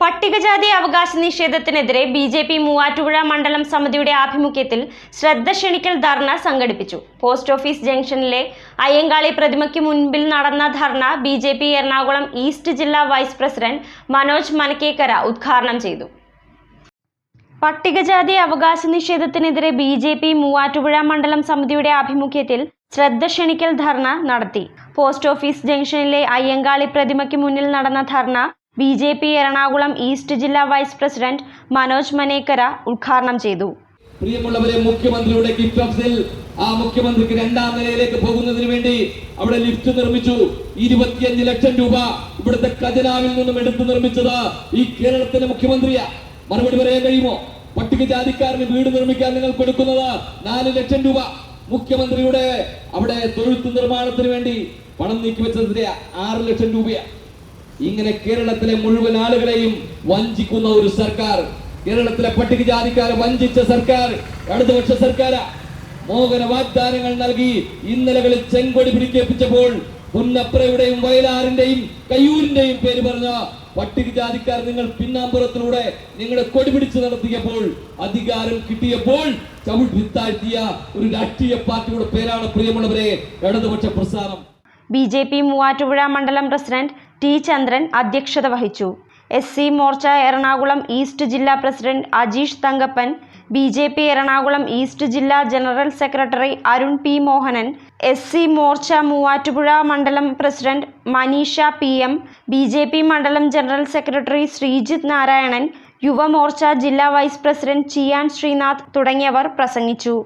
പട്ടികജാതി അവകാശ നിഷേധത്തിനെതിരെ ബി ജെ പി മൂവാറ്റുപുഴ മണ്ഡലം സമിതിയുടെ ആഭിമുഖ്യത്തിൽ ശ്രദ്ധ ക്ഷണിക്കൽ ധർണ സംഘടിപ്പിച്ചു. പോസ്റ്റ് ഓഫീസ് ജംഗ്ഷനിലെ അയ്യങ്കാളി പ്രതിമയ്ക്ക് മുൻപിൽ നടന്ന ധർണ B J P Ernakulam east ജില്ലാ വൈസ് പ്രസിഡന്റ് മനോജ് മനക്കേക്കര ഉദ്ഘാടനം ചെയ്തു. പട്ടികജാതി അവകാശ നിഷേധത്തിനെതിരെ ബി ജെ പി മൂവാറ്റുപുഴ മണ്ഡലം സമിതിയുടെ ആഭിമുഖ്യത്തിൽ ശ്രദ്ധ ക്ഷണിക്കൽ ധർണ നടത്തി. പോസ്റ്റ് ഓഫീസ് ജംഗ്ഷനിലെ അയ്യങ്കാളി പ്രതിമയ്ക്ക് മുന്നിൽ നടന്ന ധർണ B J P Ernakulam east ജില്ലാ വൈസ് പ്രസിഡന്റ് മനോജ് മനേക്കര ഉദ്ഘാടനം ചെയ്തു. പ്രിയമുള്ളവരെ മുഖ്യമന്ത്രിയുടെ ഗിഫ്റ്റ് ഹൗസിൽ ആ മുഖ്യമന്ത്രിക്ക് രണ്ടാം നിലയിലേക്ക് പോകുന്നതിന് വേണ്ടി അവിടെ ലിഫ്റ്റ് നിർമ്മിച്ചു. ഇരുപത്തിയഞ്ച് ലക്ഷം രൂപ ഇവിടുത്തെ ഖജനാവിൽ നിന്നും എടുത്തു നിർമ്മിച്ചത് ഈ കേരളത്തിന്റെ മുഖ്യമന്ത്രിയാ. മറുപടി പറയാൻ കഴിയുമോ? പട്ടികജാതിക്കാരന് വീട് നിർമ്മിക്കാൻ നിങ്ങൾ കൊടുക്കുന്നത് നാല് ലക്ഷം രൂപ. മുഖ്യമന്ത്രിയുടെ അവിടെ തൊഴുത്ത് നിർമ്മാണത്തിന് വേണ്ടി പണം നീക്കി വെച്ചതിന്റെ ആറ് ലക്ഷം രൂപയാ. ഇങ്ങനെ കേരളത്തിലെ മുഴുവൻ ആളുകളെയും വഞ്ചിക്കുന്ന ഒരു സർക്കാർ. കേരളത്തിലെ പട്ടികജാതിക്കാരെ വഞ്ചിച്ച സർക്കാർ ഇടതുപക്ഷ സർക്കാർ മോഹന വാഗ്ദാനങ്ങൾ നൽകി ഇന്നലകളിൽ ചെങ്കൊടി പിടിക്കേപ്പിച്ചപ്പോൾ പുന്നപ്രയുടെയും വയലാറിന്റെയും കയ്യൂരിന്റെയും പേര് പറഞ്ഞ പട്ടികജാതിക്കാർ നിങ്ങൾ പിന്നാമ്പുറത്തിലൂടെ നിങ്ങളെ കൊടി പിടിച്ച് നടത്തിയപ്പോൾ അധികാരം കിട്ടിയപ്പോൾ ചവിട്ടിത്താഴ്ത്തിയ ഒരു രാഷ്ട്രീയ പാർട്ടിയുടെ പേരാണ് പ്രിയമുള്ളവരെ ഇടതുപക്ഷ പ്രസ്ഥാനം. ബി ജെ പി മൂവാറ്റുപുഴ മണ്ഡലം പ്രസിഡന്റ് ടി ചന്ദ്രൻ അധ്യക്ഷത വഹിച്ചു. S C Morcha Ernakulam east ജില്ലാ president Ajeesh Thankappan B J P Ernakulam east ജില്ലാ general secretary Arun P Mohanan S C Morcha Muvattupuzha മണ്ഡലം president Maneesha P M B J P മണ്ഡലം general secretary Sreejith Narayanan Yuva Morcha ജില്ലാ vice president Chiyaan Sreenath തുടങ്ങിയവർ പ്രസംഗിച്ചു.